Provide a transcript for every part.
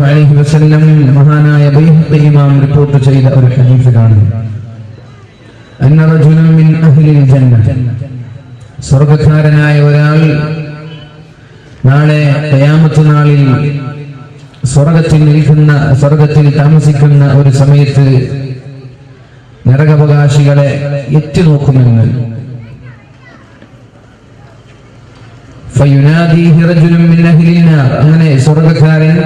അലൈഹി വസല്ലം മഹാനായ റിപ്പോർട്ട് ചെയ്ത ഒരു കാണുന്നു. അന്ന മിൻ അഹ്ലിൽ ജന്ന ഒരാൾ നാളെ ഖിയാമത്ത് നാളിൽ സ്വർഗത്തിൽ നിൽക്കുന്ന സ്വർഗത്തിൽ താമസിക്കുന്ന ഒരു സമയത്ത് നരകവകാശികളെ എത്തിനോക്കുമെന്ന് ഫയുനാദീഹി റജുലുൻ മിൻ അഹ്ലിൻ നാർ അങ്ങനെ സ്വർഗക്കാരൻ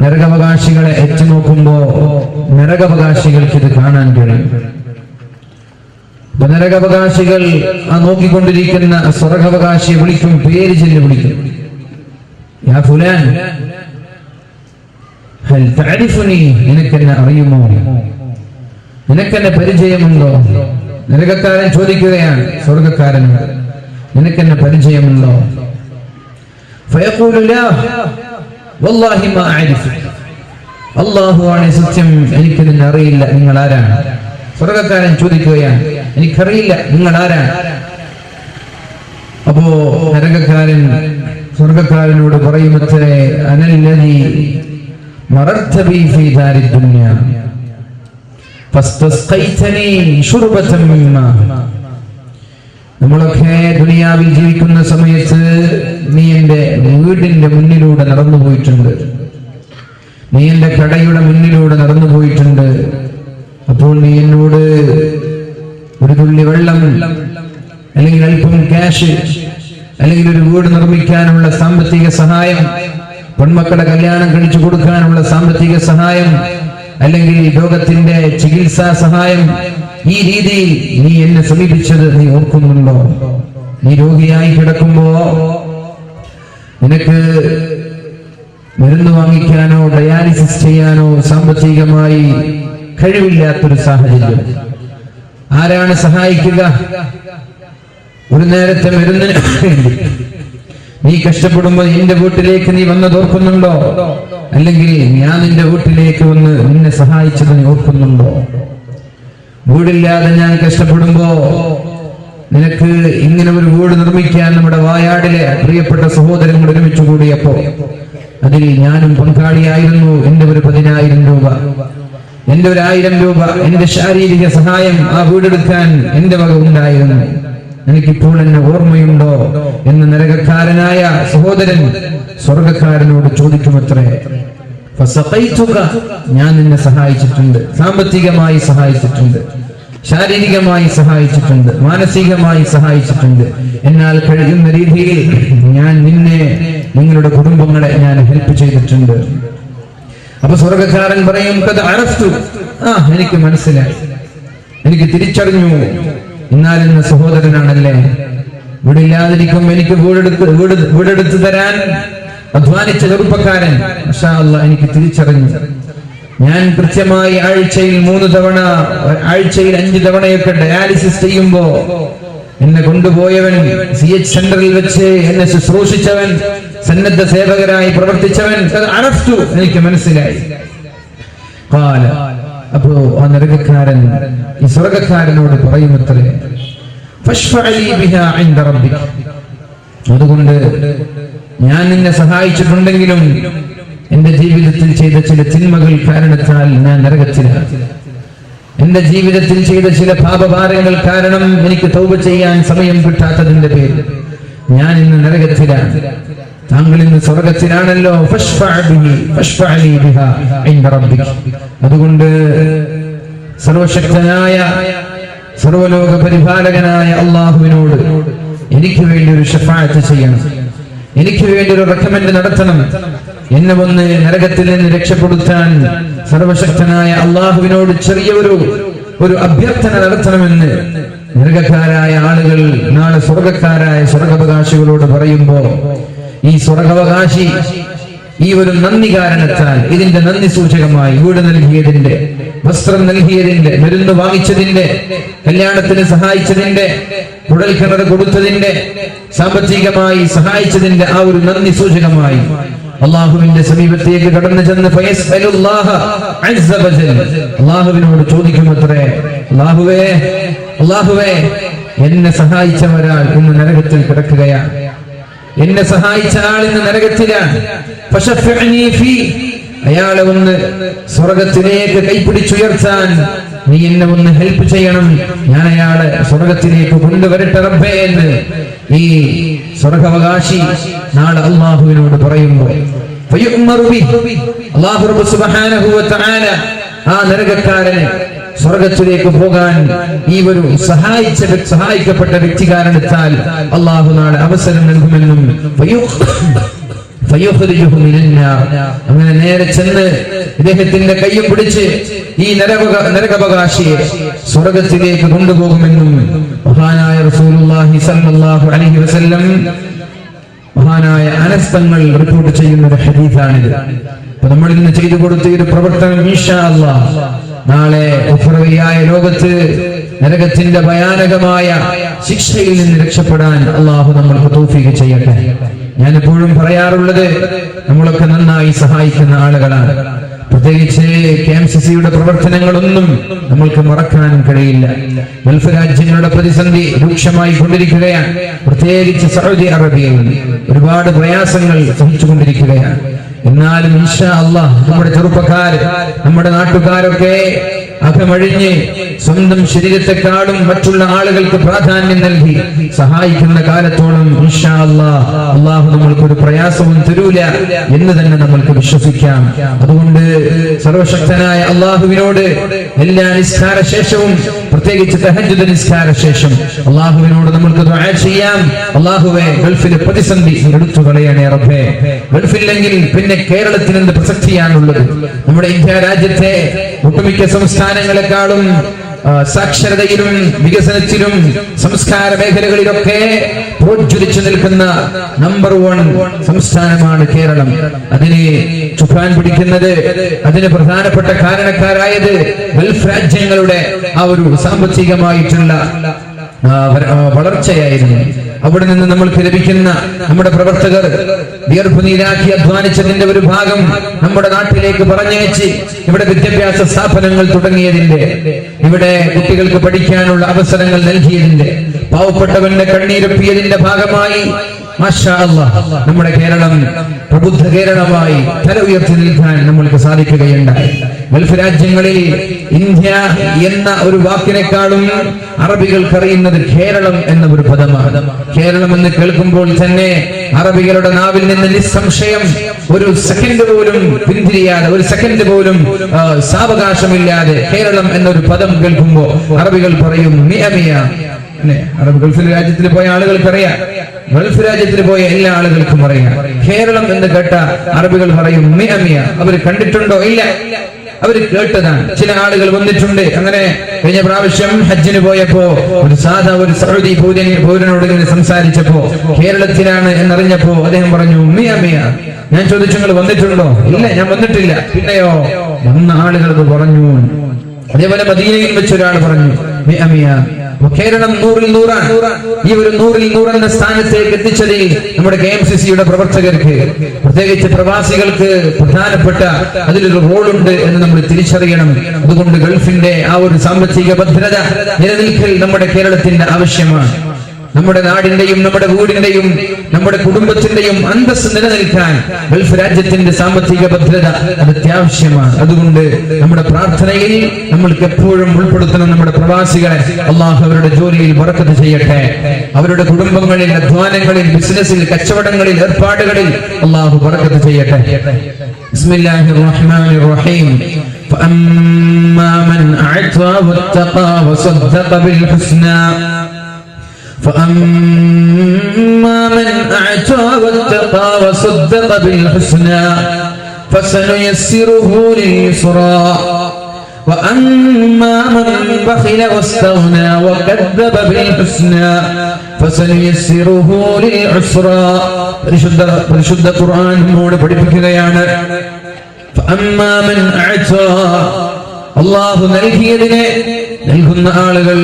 നരകാവകാശികളെ എത്തിനോക്കുമ്പോ നരകാവകാശികൾക്ക് ഇത് കാണാൻ കഴിയും. നരകാവകാശികൾ ആ നോക്കിക്കൊണ്ടിരിക്കുന്ന സ്വർഗവകാശിയെ വിളിക്കും പേര് ചൊല്ലി വിളിക്കും. യാ ഫുലാൻ നിനക്കെന്നെ അറിയുമോ? നിനക്കെന്നെ പരിചയമുണ്ടോ? നരകക്കാരൻ ചോദിക്കുകയാണ് സ്വർഗക്കാരനോട് നിനക്കെന്നെ പരിചയമുണ്ടോ? ആണ് സത്യം നിന്നെ അറിയില്ല നിങ്ങൾ ആരാണ് സ്വർഗക്കാരൻ ചോദിക്കുകയാണ് എനിക്കറിയില്ല നിങ്ങൾ ആരാണ് അപ്പോ നരകക്കാരൻ സ്വർഗക്കാരനോട് പറയുമത്രേ അനല്ലതി ഫസ്തസ്ഖൈതനി നമ്മളൊക്കെ ദുനിയാവിൽ ജീവിക്കുന്ന സമയത്ത് നീ എന്റെ വീടിന്റെ മുന്നിലൂടെ നടന്നു പോയിട്ടുണ്ട്. നീ എന്റെ കടയുടെ മുന്നിലൂടെ നടന്നു പോയിട്ടുണ്ട്. അപ്പോൾ നീ എന്നോട് ഒരു തുള്ളി വെള്ളം അല്ലെങ്കിൽ അല്പം ക്യാഷ് അല്ലെങ്കിൽ ഒരു വീട് നിർമ്മിക്കാനുള്ള സാമ്പത്തിക സഹായം പെൺമക്കളുടെ കല്യാണം കഴിച്ചു കൊടുക്കാനുള്ള സാമ്പത്തിക സഹായം അല്ലെങ്കിൽ രോഗത്തിന്റെ ചികിത്സാ സഹായം ഈ രീതിയിൽ നീ എന്നെ സമീപിച്ചത് നീ ഓർക്കുന്നുണ്ടോ? നീ രോഗിയായി കിടക്കുമ്പോ നിനക്ക് മരുന്ന് വാങ്ങിക്കാനോ ഡയാലിസിസ് ചെയ്യാനോ സാമ്പത്തികമായി കഴിവില്ലാത്തൊരു സാഹചര്യം. ആരാണ് സഹായിക്കുക? ഒരു നേരത്തെ മരുന്നിന് നീ കഷ്ടപ്പെടുമ്പോ എന്റെ വീട്ടിലേക്ക് നീ വന്നത് അല്ലെങ്കിൽ ഞാൻ നിന്റെ വീട്ടിലേക്ക് വന്ന് നിന്നെ സഹായിച്ചത് നീ ഓർക്കുന്നുണ്ടോ? വീടില്ലാതെ ഞാൻ കഷ്ടപ്പെടുമ്പോ നിനക്ക് ഇങ്ങനെ ഒരു വീട് നിർമ്മിക്കാൻ നമ്മുടെ വായാടിലെ പ്രിയപ്പെട്ട സഹോദരങ്ങൾ ഒരുമിച്ച് കൂടിയപ്പോ അതിൽ ഞാനും പങ്കാളിയായിരുന്നു എന്റെ ഒരു പതിനായിരം രൂപ. എന്റെ ഒരു ആയിരം രൂപ എന്റെ ശാരീരിക സഹായം ആ വീടെടുക്കാൻ എന്റെ വക ഉണ്ടായിരുന്നു. എനിക്കിപ്പോൾ എന്നെ ഓർമ്മയുണ്ടോ എന്ന് നരകക്കാരനായ സഹോദരൻ സ്വർഗക്കാരനോട് ചോദിക്കുമത്രേ? ഞാൻ നിന്നെ സഹായിച്ചിട്ടുണ്ട്. സാമ്പത്തികമായി സഹായിച്ചിട്ടുണ്ട്. ശാരീരികമായി സഹായിച്ചിട്ടുണ്ട്. മാനസികമായി സഹായിച്ചിട്ടുണ്ട്. എന്നാൽ കഴിയുന്ന രീതിയിൽ ഞാൻ നിന്നെ നിങ്ങളുടെ കുടുംബങ്ങളെ ഞാൻ ഹെൽപ്പ് ചെയ്തിട്ടുണ്ട്. അപ്പൊ സ്വർഗക്കാരൻ പറയും "ഖദ് അറഫ്തു." ആ എനിക്ക് മനസ്സിലായി. എനിക്ക് തിരിച്ചറിഞ്ഞു. എന്നാൽ ഇന്ന് സഹോദരനാണല്ലേ? വീടില്ലാതിരിക്കും എനിക്ക് വീടെടുത്ത് വീട് വീടെടുത്ത് തരാൻ. അധ്വാനിച്ച ചെറുപ്പക്കാരൻ. എനിക്ക് തിരിച്ചറിഞ്ഞു. ഞാൻ കൃത്യമായി ആഴ്ചയിൽ മൂന്ന് തവണ ആഴ്ചയിൽ അഞ്ച് തവണയൊക്കെ ഡയാലിസിസ് ചെയ്യുമ്പോ എന്നെ കൊണ്ടുപോയവൻ സി എച്ച് സെന്ററിൽ വെച്ച് എന്നെ ശുശ്രൂഷിച്ചവൻ സന്നദ്ധ സേവകരായി പ്രവർത്തിച്ചവൻ അറസ്റ്റു എനിക്ക് മനസ്സിലായി. അപ്പോ ആ നരകക്കാരൻ ഈ സ്വർഗക്കാരനോട് പറയുമത്രേ അതുകൊണ്ട് ഞാൻ നിന്നെ സഹായിച്ചിട്ടുണ്ടെങ്കിലും എന്റെ ജീവിതത്തിൽ ചെയ്ത ചില തിന്മകൾ കാരണത്താൽ ഞാൻ നരകത്തിലാണ് എന്റെ ജീവിതത്തിൽ ചെയ്ത ചില പാപഭാരങ്ങൾ കാരണം എനിക്ക് തൗബ ചെയ്യാൻ സമയം കിട്ടാത്തതിന്റെ പേര് ഞാൻ ഇന്ന് നരകത്തിലാണ് താങ്കൾ ഇന്ന് സ്വർഗത്തിലാണല്ലോ. അതുകൊണ്ട് സർവശക്തനായ സർവലോക പരിപാലകനായ അള്ളാഹുവിനോട് എനിക്ക് വേണ്ടി ഒരു ഷഫായത്ത് ചെയ്യണം. എനിക്ക് വേണ്ടി ഒരു റെക്കമെൻഡ് നടത്തണം. എന്നെ ഒന്ന് നരകത്തിൽ നിന്ന് രക്ഷപ്പെടുത്താൻ സർവശക്തനായ അള്ളാഹുവിനോട് ചെറിയ ഒരു ഒരു അഭ്യർത്ഥന നടത്തണമെന്ന് നരകക്കാരായ ആളുകൾ നാളെ സ്വർഗക്കാരായ സ്വർഗാവകാശികളോട് പറയുമ്പോ ഈ സ്വർഗാവകാശി ഈ ഒരു നന്ദി കാരണത്താൽ ഇതിന്റെ നന്ദി സൂചകമായി വീട് നൽകിയതിന്റെ വസ്ത്രം നൽകിയതിന്റെ മരുന്ന് വാങ്ങിച്ചതിന്റെ കല്യാണത്തിന് സഹായിച്ചതിന്റെ കുടൽ കിണർ കൊടുത്തതിന്റെ സാമ്പത്തികമായി സഹായിച്ചതിന്റെ ആ ഒരു നന്ദി സൂചകമായി. അള്ളാഹുവിന്റെ സമീപത്തേക്ക് കടന്നു ചെന്ന് അള്ളാഹുവിനോട് ചോദിക്കുമത്രേ അള്ളാഹുവേ അള്ളാഹുവേ എന്നെ സഹായിച്ച ഒരാൾ ഇന്ന് നരകത്തിൽ കിടക്കുകയാണ്. എന്നെ സഹായിച്ച ആൾ ഇന്ന് നരകത്തിലാണ്. അയാളെ ഒന്ന് സ്വർഗത്തിലേക്ക് കൈപ്പിടിച്ചുയർത്താൻ നീ എന്നെ ഒന്ന് ഹെൽപ്പ് ചെയ്യണം ഞാൻ അയാളെ സ്വർഗത്തിലേക്ക് കൊണ്ടുവരട്ടെ റബ്ബേ എന്ന് ഈ സ്വർഗാവകാശി നാളെ അള്ളാഹുവിനോട് പറയുമ്പോൾ ആ നരകക്കാരനെ സ്വർഗത്തിലേക്ക് പോകാൻ ഈ ഒരു സഹായിച്ച സഹായിക്കപ്പെട്ട വ്യക്തി കാരണത്താൽ അള്ളാഹു നാളെ അവസരം നൽകുമെന്നും. അങ്ങനെ നേരെ ചെന്ന് ഇദ്ദേഹത്തിന്റെ കൈ പിടിച്ച് ഈ നരക നരകവകാശിയെ സ്വർഗത്തിലേക്ക് കൊണ്ടുപോകുമെന്നും മഹാനായ റസൂലുള്ളാഹി സ്വല്ലല്ലാഹു അലൈഹി വസല്ലം മഹാനായ അനസ്തങ്ങൾ റിപ്പോർട്ട് ചെയ്യുന്ന ഒരു ഹദീസാണിത്. അപ്പൊ നമ്മൾ ഇന്ന് ചെയ്തു കൊടുത്ത ഒരു പ്രവർത്തനം അല്ലാഹ് നാളെ ഉഫ്രവിയായ ലോകത്ത് നരകത്തിന്റെ ഭയാനകമായ ശിക്ഷയിൽ നിന്ന് രക്ഷപ്പെടാൻ അള്ളാഹു നമ്മൾക്ക് തൗഫീഖ് ചെയ്യട്ടെ. ഞാൻ എപ്പോഴും പറയാറുള്ളത് നമ്മളൊക്കെ നന്നായി സഹായിക്കുന്ന ആളുകളാണ്. പ്രത്യേകിച്ച് കെ എം സി സിയുടെ പ്രവർത്തനങ്ങളൊന്നും നമ്മൾക്ക് മറക്കാനും കഴിയില്ല. ഗൾഫ് രാജ്യങ്ങളുടെ പ്രതിസന്ധി രൂക്ഷമായി കൊണ്ടിരിക്കുകയാണ്. പ്രത്യേകിച്ച് സൗദി അറേബ്യയിൽ ഒരുപാട് പ്രയാസങ്ങൾ സഹിച്ചുകൊണ്ടിരിക്കുകയാണ് എന്നാലും ഇൻഷാ അള്ളാഹ് നമ്മുടെ ചെറുപ്പക്കാര് നമ്മുടെ നാട്ടുകാരൊക്കെ അകമഴിഞ്ഞ് സ്വന്തം ശരീരത്തെക്കാളും മറ്റുള്ള ആളുകൾക്ക് പ്രാധാന്യം നൽകി സഹായിക്കുന്ന കാലത്തോളം അള്ളാഹു നമ്മൾക്ക് ഒരു പ്രയാസവും തരൂല എന്ന് തന്നെ നമ്മൾക്ക് വിശ്വസിക്കാം. അതുകൊണ്ട് സർവശക്തനായ അള്ളാഹുവിനോട് എല്ലാ നിസ്കാര ശേഷവും പ്രത്യേകിച്ച് തഹജുദ് നിസ്കാര ശേഷം അള്ളാഹുവിനോട് നമ്മൾക്ക് ദുആ ചെയ്യാം. അള്ളാഹുവെ ഗൾഫിലെ പ്രതിസന്ധി എടുത്തു കളയണേ റബ്ബേ. ഗൾഫില്ലെങ്കിൽ പിന്നെ കേരളത്തിന് എന്ത് പ്രസക്തിയാണുള്ളത്? നമ്മുടെ ഇന്ത്യ രാജ്യത്തെ ഒട്ടുമിക്ക സംസ്ഥാനങ്ങളെക്കാളും സാക്ഷരതയിലും വികസനത്തിലും സംസ്കാര മേഖലകളിലൊക്കെ പ്രോജ്വലിച്ചു നിൽക്കുന്ന നമ്പർ വൺ സംസ്ഥാനമാണ് കേരളം. അതിനെ ചുക്കാൻ പിടിക്കുന്നത് അതിന് പ്രധാനപ്പെട്ട കാരണക്കാരായത് ഗൾഫ് രാജ്യങ്ങളുടെ ആ ഒരു സാമ്പത്തികമായിട്ടുള്ള വളർച്ചയായിരുന്നു. അവിടെ നിന്ന് നമ്മൾക്ക് ലഭിക്കുന്ന നമ്മുടെ പ്രവർത്തകർ ദീർഘനീരാക്കി അധ്വാനിച്ചതിന്റെ ഒരു ഭാഗം നമ്മുടെ നാട്ടിലേക്ക് പറഞ്ഞയച്ച് ഇവിടെ വിദ്യാഭ്യാസ സ്ഥാപനങ്ങൾ തുടങ്ങിയതിന്റെ ഇവിടെ കുട്ടികൾക്ക് പഠിക്കാനുള്ള അവസരങ്ങൾ നൽകിയതിന്റെ പാവപ്പെട്ടവന്റെ കണ്ണീരൊപ്പിയതിന്റെ ഭാഗമായി നമ്മുടെ കേരളം പ്രബുദ്ധ കേരളമായി തല ഉയർത്തി നിൽക്കാൻ നമ്മൾക്ക് സാധിക്കുകയുണ്ടായി. ഗൾഫ് രാജ്യങ്ങളിൽ ഇന്ത്യ എന്ന ഒരു വാക്കിനേക്കാളും അറബികൾക്കറിയുന്നത് കേരളം എന്ന ഒരു പദമാണ്. കേരളം എന്ന് കേൾക്കുമ്പോൾ തന്നെ അറബികളുടെ നാവിൽ നിന്ന് നിസ്സംശയം ഒരു സെക്കൻഡ് പോലും പിന്തിരിയാതെ ഒരു സെക്കൻഡ് പോലും സാവകാശമില്ലാതെ കേരളം എന്നൊരു പദം കേൾക്കുമ്പോൾ അറബികൾ പറയും മിയ മിയ. അറബ് ഗൾഫിലെ രാജ്യത്തിൽ പോയ ആളുകൾക്ക് അറിയാം ഗൾഫ് രാജ്യത്തിൽ പോയ എല്ലാ ആളുകൾക്കും അറിയാം കേരളം എന്ന് കേട്ട അറബികൾ പറയും മിനമിയ മിയ അവർ കണ്ടിട്ടുണ്ടോ? ഇല്ല. അവർ കേട്ടതാണ്. ചില ആളുകൾ വന്നിട്ടുണ്ട്. അങ്ങനെ കഴിഞ്ഞ പ്രാവശ്യം ഹജ്ജിന് പോയപ്പോ ഒരു സാധാ ഒരു സൗദി പൗരൻ പൗരനോട് ഇങ്ങനെ സംസാരിച്ചപ്പോ കേരളത്തിലാണ് എന്നറിഞ്ഞപ്പോ അദ്ദേഹം പറഞ്ഞു മിയ മിയ ഞാൻ ചോദിച്ചു നിങ്ങൾ വന്നിട്ടുണ്ടോ? ഇല്ല ഞാൻ വന്നിട്ടില്ല. പിന്നെയോ? വന്ന ആളുകൾ പറഞ്ഞു. അതേപോലെ മദീനയിൽ വെച്ച് ഒരാൾ പറഞ്ഞു മിയ മിയ കേരളം നൂറിൽ നൂറാണ്. ഈ ഒരു നൂറിൽ നൂറിന്റെ സ്ഥാനത്തേക്ക് എത്തിച്ചതിൽ നമ്മുടെ കെ എം സി സിയുടെ പ്രവർത്തകർക്ക് പ്രത്യേകിച്ച് പ്രവാസികൾക്ക് പ്രധാനപ്പെട്ട അതിലൊരു റോളുണ്ട് എന്ന് നമ്മൾ തിരിച്ചറിയണം. അതുകൊണ്ട് ഗൾഫിന്റെ ആ ഒരു സാമ്പത്തിക ഭദ്രത നിലനിൽക്കൽ നമ്മുടെ കേരളത്തിന്റെ ആവശ്യമാണ്. നമ്മുടെ നാടിന്റെയും നമ്മുടെ വീടിന്റെയും നമ്മുടെ കുടുംബത്തിന്റെയും അന്തസ് നിലനിൽക്കാൻ ഗൾഫ് രാജ്യത്തിന്റെ സാമ്പത്തിക ഭദ്രത അത് അത്യാവശ്യമാണ് അതുകൊണ്ട് നമ്മുടെ പ്രാർത്ഥനയിൽ നമ്മൾക്ക് എപ്പോഴും ഉൾപ്പെടുത്തണം നമ്മുടെ പ്രവാസികളെ അള്ളാഹു അവരുടെ ജോലിയിൽ വറക്കത്ത് ചെയ്യട്ടെ അവരുടെ കുടുംബങ്ങളിൽ അധ്വാനങ്ങളിൽ ബിസിനസ്സിൽ കച്ചവടങ്ങളിൽ ഏർപ്പാടുകളിൽ അള്ളാഹു വറക്കത്ത് ചെയ്യട്ടെ ബിസ്മില്ലാഹി റഹ്മാനി റഹീം فأما من أعطى واتقى وصدق بالحسنى فأما من أعطى واتقى وصدق بالحسنى فسنيسره لليسرى وأما من بخل واستغنى وكذب بالحسنى فسنيسره للعسرى പരിശുദ്ധ പരിശുദ്ധ ഖുർആൻ നമ്മോട് പഠിപ്പിക്കുകയാണ് فأما من أعطى അള്ളാഹു നൽകിയതിനെ നൽകുന്ന ആളുകൾ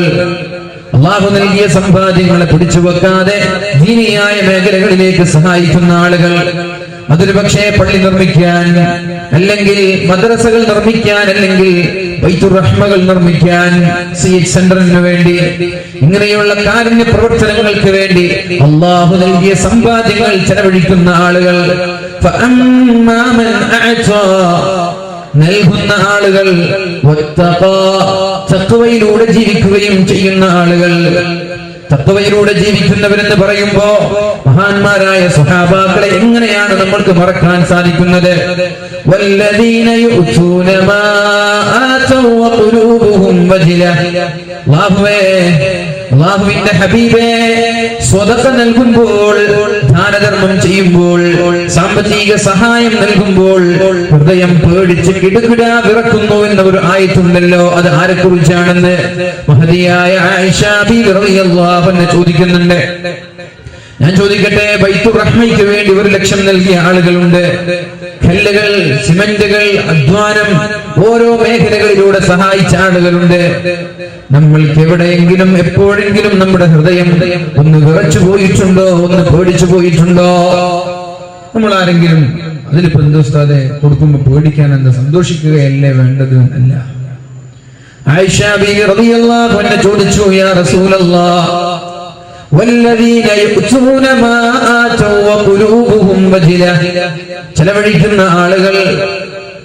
അള്ളാഹു നൽകിയ സമ്പാദ്യങ്ങളെ പിടിച്ചു വെക്കാതെ ദീനിയായ മേഖലകളിലേക്ക് സഹായിക്കുന്ന ആളുകൾ അതൊരു പക്ഷേ പള്ളി നിർമ്മിക്കാൻ അല്ലെങ്കിൽ മദ്രസകൾ നിർമ്മിക്കാൻ അല്ലെങ്കിൽ വൈദ്യുറഹ്മകൾ നിർമ്മിക്കാൻ സി എച്ച് സെന്ററിന് വേണ്ടി ഇങ്ങനെയുള്ള കാരുണ്യ പ്രവർത്തനങ്ങൾക്ക് വേണ്ടി അള്ളാഹു നൽകിയ സമ്പാദ്യങ്ങൾ ചെലവഴിക്കുന്ന ആളുകൾ. നൽകുന്ന ആളുകൾ തത്വയിലൂടെ ജീവിക്കുകയും ചെയ്യുന്ന ആളുകൾ. തത്വയിലൂടെ ജീവിക്കുന്നവരെന്ന് പറയുമ്പോ മഹാന്മാരായ സുഹാബാക്കളെ എങ്ങനെയാണ് നമ്മൾക്ക് മറക്കാൻ സാധിക്കുന്നത്? വല്ലദീന അല്ലാഹുവിന്റെ ഹബീബേ സ്വതക്ക നൽകുമ്പോൾ ദാനധർമ്മം ചെയ്യുമ്പോൾ സാമ്പത്തിക സഹായം നൽകുമ്പോൾ ഹൃദയം പേടിച്ച് കിടുകിടാ വിറക്കുന്നു എന്ന ഒരു ആയത്തുണ്ടല്ലോ. അത് മഹതിയായ ബീവി റളിയല്ലാഹു അൻഹ ചോദിക്കുന്നുണ്ട്. ഞാൻ ചോദിക്കട്ടെ ബൈത്തു റഹ്മയ്ക്ക് വേണ്ടി ഒരു ലക്ഷം നൽകിയ ആളുകളുണ്ട്. കല്ലുകൾ സിമന്റുകൾ അധ്വാനം ഓരോ മേഖലകളിലൂടെ സഹായിച്ച ആളുകളുണ്ട്. നമ്മൾക്ക് എവിടെയെങ്കിലും എപ്പോഴെങ്കിലും നമ്മുടെ ഹൃദയം ഒന്ന് വിറച്ചു പോയിട്ടുണ്ടോ? ഒന്ന് പേടിച്ചു പോയിട്ടുണ്ടോ? നമ്മൾ ആരെങ്കിലും അതിലിപ്പോ എന്തോസ്താതെ കൊടുക്കുമ്പോ പേടിക്കാൻ എന്താ സന്തോഷിക്കുകയല്ലേ വേണ്ടത്? അല്ല. ആയിഷ ബി ചോദിച്ചു യാ റസൂലല്ലാഹ് ചെലവഴിക്കുന്ന ആളുകൾ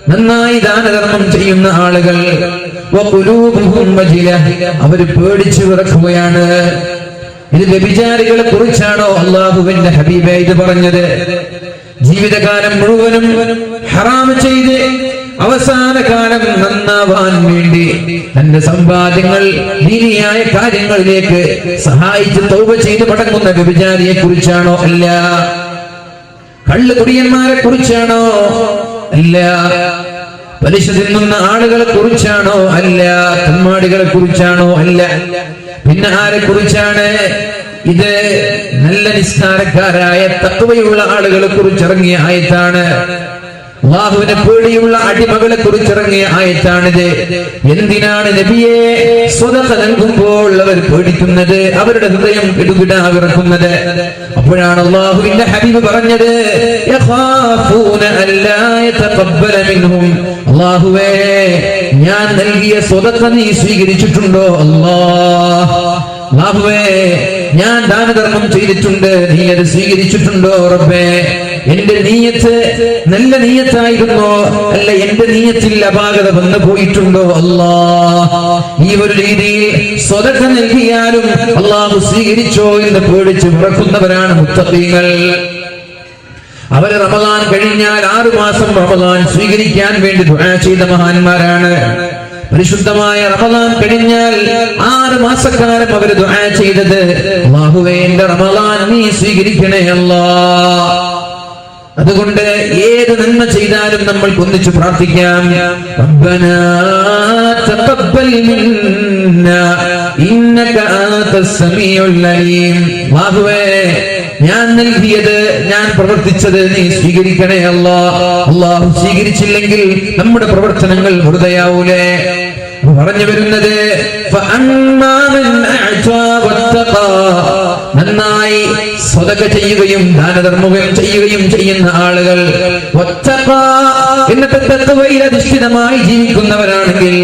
നന്നായി ദാനധർമ്മം ചെയ്യുന്ന ആളുകൾ അവർ പേടിച്ചു വിറക്കുകയാണ്. ഇത് വ്യഭിചാരികളെ കുറിച്ചാണോ അള്ളാഹുവിന്റെ ഹബീബ ഇത് പറഞ്ഞത്? ജീവിതകാലം മുഴുവനും ഹറാം ചെയ്ത് അവസാന കാലം നന്നാവാൻ വേണ്ടി തന്റെ സമ്പാദ്യങ്ങൾ ദീനിയായ കാര്യങ്ങളിലേക്ക് സഹായിച്ച് തൗബ ചെയ്ത് മടങ്ങുന്ന വ്യഭിചാരിയെ കുറിച്ചാണോ? അല്ല. കള്ള് കുടിയന്മാരെ കുറിച്ചാണോ? അല്ല. പലിശ തിന്നുന്ന ആളുകളെ കുറിച്ചാണോ? അല്ല. തമ്മാടികളെ കുറിച്ചാണോ? അല്ല. പിന്നെ ആരെ കുറിച്ചാണ്? ഇത് നല്ല നിസ്കാരക്കാരായ തത്വയുള്ള ആളുകളെ കുറിച്ചിറങ്ങിയ ആയത്താണ്. അള്ളാഹുവിനെ പേടിയുള്ള അടിമകളെ കുറിച്ചിറങ്ങിയ ആയത്താണിത്. എന്തിനാണ് നബിയെ സ്വതത നൽകുമ്പോൾ അവർ പേടിക്കുന്നത്? അവരുടെ ഹൃദയം ഇടുകിടാ വിറക്കുന്നത്. അപ്പോഴാണ് അള്ളാഹുവിന്റെ ഹബീബ് പറഞ്ഞത് അള്ളാഹുവേ ഞാൻ നൽകിയ സ്വതക്ക നീ സ്വീകരിച്ചിട്ടുണ്ടോ? അള്ളാഹുവേ അല്ലാഹുവേ ഞാൻ ചെയ്തിട്ടുണ്ട്. നീ അത് സ്വീകരിച്ചിട്ടുണ്ടോ റബ്ബേ? എന്റെ നീയത്ത് നല്ല നീയത്തായിരുന്നോ. അല്ല എന്റെ നീയത്തിൽ അപാകത വന്നു പോയിട്ടുണ്ടോ? അല്ലാ. ഈ ഒരു രീതിയിൽ സ്വതക്ക നൽകിയാലും അള്ളാഹു സ്വീകരിച്ചോ എന്ന് പേടിച്ച് വിറക്കുന്നവരാണ് മുത്തീങ്ങൾ അവർ റമദാൻ കഴിഞ്ഞാൽ ആറു മാസം റമദാൻ സ്വീകരിക്കാൻ വേണ്ടി ദുആ ചെയ്ത മഹാന്മാരാണ്. പരിശുദ്ധമായ റമദാൻ കഴിഞ്ഞാൽ ആറ് മാസക്കാലം അവർ ദുആ ചെയ്തത്. അല്ലാഹുവേ എന്റെ റമദാൻ നീ സ്വീകരിക്കണേ അല്ലാ. അതുകൊണ്ട് ഏത് നന്മ ചെയ്താലും നമ്മൾ ഒന്നിച്ചു പ്രാർത്ഥിക്കാം. അല്ലാഹുവേ ഞാൻ നൽകിയത് ഞാൻ പ്രവർത്തിച്ചത് നീ സ്വീകരിക്കണേ അല്ലാ. അള്ളാഹു സ്വീകരിച്ചില്ലെങ്കിൽ നമ്മുടെ പ്രവർത്തനങ്ങൾ വെറുതെയാവൂലേ. പറഞ്ഞു വരുന്നത് നന്നായി സ്വതക ചെയ്യുകയും ദാനധർമ്മം ചെയ്യുകയും ചെയ്യുന്ന ആളുകൾ ഇന്നത്തെ തത്വയിൽ അധിഷ്ഠിതമായി ജീവിക്കുന്നവരാണെങ്കിൽ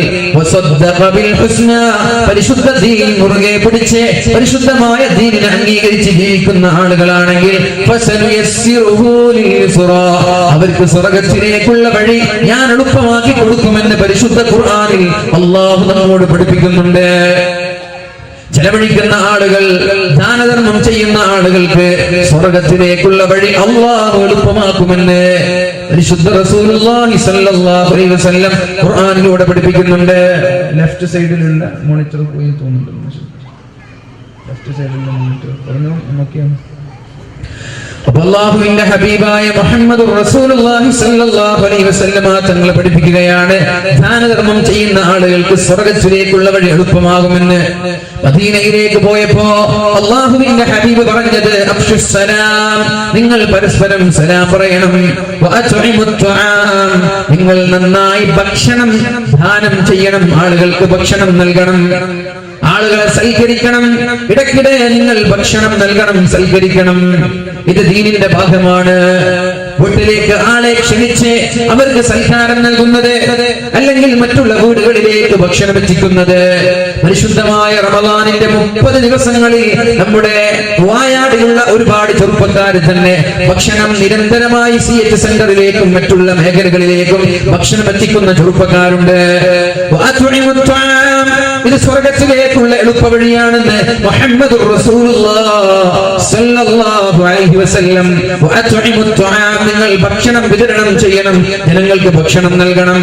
പരിശുദ്ധ ദീൻ മുറുകെ പിടിച്ച് പരിശുദ്ധമായ ദീനിനെ അംഗീകരിച്ച് ജീവിക്കുന്ന ആളുകളാണെങ്കിൽ അവർക്ക് സ്വർഗത്തിലേക്കുള്ള വഴി ഞാൻ എളുപ്പമാക്കി കൊടുക്കുമെന്ന് പരിശുദ്ധ ഖുർആാനിൽ അള്ളാഹു നമ്മോട് പഠിപ്പിക്കുന്നുണ്ട്. ചെലവഴിക്കുന്ന ആളുകൾ ദാനധർമ്മം ചെയ്യുന്ന ആളുകൾക്ക് സ്വർഗത്തിലേക്കുള്ള വഴി അള്ളാഹു എളുപ്പമാക്കുമെന്ന് പരിശുദ്ധ റസൂലുള്ളാഹി സ്വല്ലല്ലാഹു അലൈഹി വസല്ലം ഖുർആനിലൂടെ പഠിപ്പിക്കുന്നുണ്ട്. ലെഫ്റ്റ് സൈഡിലുള്ള മോണിറ്റർ പോയി തോന്നുന്നുണ്ട്. ലെഫ്റ്റ് സൈഡിലുള്ള മോണിറ്റർ. പറഞ്ഞു നോക്കിയാണ് അള്ളാഹുവിന്റെ ഹബീബായ മുഹമ്മദ് തങ്ങൾ പഠിപ്പിക്കുകയാണ്. ദാനധർമ്മം ചെയ്യുന്ന ആളുകൾക്ക് സ്വർഗത്തിലേക്കുള്ള വഴി എളുപ്പമാകുമെന്ന് മദീനയിലേക്ക് പോയപ്പോ അള്ളാഹുവിന്റെ ഹബീബ് പറഞ്ഞത് സലാം നിങ്ങൾ പരസ്പരം സലാം പറയണം. നിങ്ങൾ നന്നായി ഭക്ഷണം ദാനം ചെയ്യണം. ആളുകൾക്ക് ഭക്ഷണം നൽകണം. ആളുകളെ സൽക്കരിക്കണം. ഇടയ്ക്കിടെ നിങ്ങൾ ഭക്ഷണം നൽകണം സൽക്കരിക്കണം. ഇത് ദീനിന്റെ ഭാഗമാണ്. വീട്ടിലേക്ക് ആളെ ക്ഷണിച്ച് അവർക്ക് സൽക്കാരം നൽകുന്നത് അല്ലെങ്കിൽ മറ്റുള്ള വീടുകളിലേക്ക് ഭക്ഷണം എത്തിക്കുന്നത്. പരിശുദ്ധമായ റമദാനിന്റെ മുപ്പത് ദിവസങ്ങളിൽ നമ്മുടെ വായാടിലുള്ള ഒരുപാട് ചെറുപ്പക്കാർ തന്നെ ഭക്ഷണം നിരന്തരമായി സി എച്ച് സെന്ററിലേക്കും മറ്റുള്ള മേഖലകളിലേക്കും ഭക്ഷണം എത്തിക്കുന്ന ചെറുപ്പക്കാരുണ്ട്. സ്വർഗത്തിലേക്കുള്ള എളുപ്പവഴിയാണെന്ന് മുഹമ്മദ് നിങ്ങൾ ഭക്ഷണം വിതരണം ചെയ്യണം. ജനങ്ങൾക്ക് ഭക്ഷണം നൽകണം.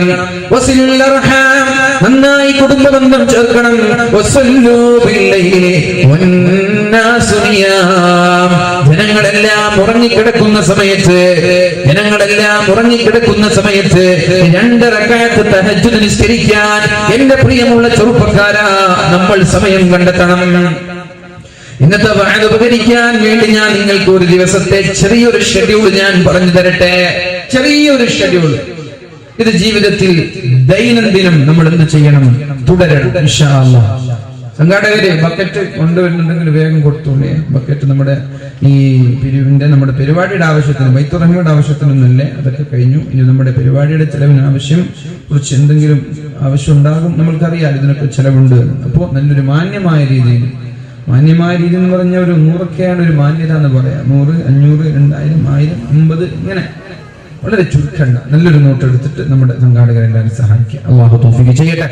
നന്നായി കുടുംബബന്ധം ചേർക്കണം. ജനങ്ങളെല്ലാം ഉറങ്ങിക്കിടക്കുന്ന സമയത്ത് ജനങ്ങളെല്ലാം ഉറങ്ങിക്കിടക്കുന്ന സമയത്ത് രണ്ട് തഹജു നിസ്കരിക്കാൻ എന്റെ പ്രിയമുള്ള ചെറുപ്പക്കാരാ നമ്മൾ സമയം കണ്ടെത്തണം. ഇന്നത്തെ വാഴ ഉപകരിക്കാൻ വേണ്ടി ഞാൻ നിങ്ങൾക്ക് ഒരു ദിവസത്തെ ചെറിയൊരു ഷെഡ്യൂൾ ഞാൻ പറഞ്ഞു തരട്ടെ. ചെറിയൊരു ഷെഡ്യൂൾ ഇത് ജീവിതത്തിൽ ദൈനംദിനം നമ്മൾ എന്ത് ചെയ്യണം? തുടരണം. സംഘാടകര് ബക്കറ്റ് കൊണ്ടുവരുന്നുണ്ടെങ്കിൽ വേഗം കൊടുത്തോളേ ബക്കറ്റ് നമ്മുടെ ഈ പിരിവിന്റെ നമ്മുടെ പരിപാടിയുടെ ആവശ്യത്തിന് ബൈത്തുറഹിയുടെ ആവശ്യത്തിനൊന്നല്ലേ അതൊക്കെ കഴിഞ്ഞു. ഇനി നമ്മുടെ പരിപാടിയുടെ ചെലവിന് ആവശ്യം കുറിച്ച് എന്തെങ്കിലും ആവശ്യം ഉണ്ടാകും നമ്മൾക്കറിയാം. ഇതിനൊക്കെ ചെലവുണ്ട്. അപ്പോൾ നല്ലൊരു മാന്യമായ രീതിയിൽ മാന്യമായ രീതി എന്ന് പറഞ്ഞ ഒരു നൂറൊക്കെയാണ് ഒരു മാന്യത എന്ന് പറയാം. നൂറ് അഞ്ഞൂറ് രണ്ടായിരം ആയിരം അമ്പത് ഇങ്ങനെ. വളരെ ചുരുക്കണ്ട നല്ലൊരു നോട്ട് എടുത്തിട്ട് നമ്മുടെ സംഘാടകരെല്ലാവരും സഹായിക്കുക. അള്ളാഹു തോഫിക്ക് ചെയ്യട്ടെ.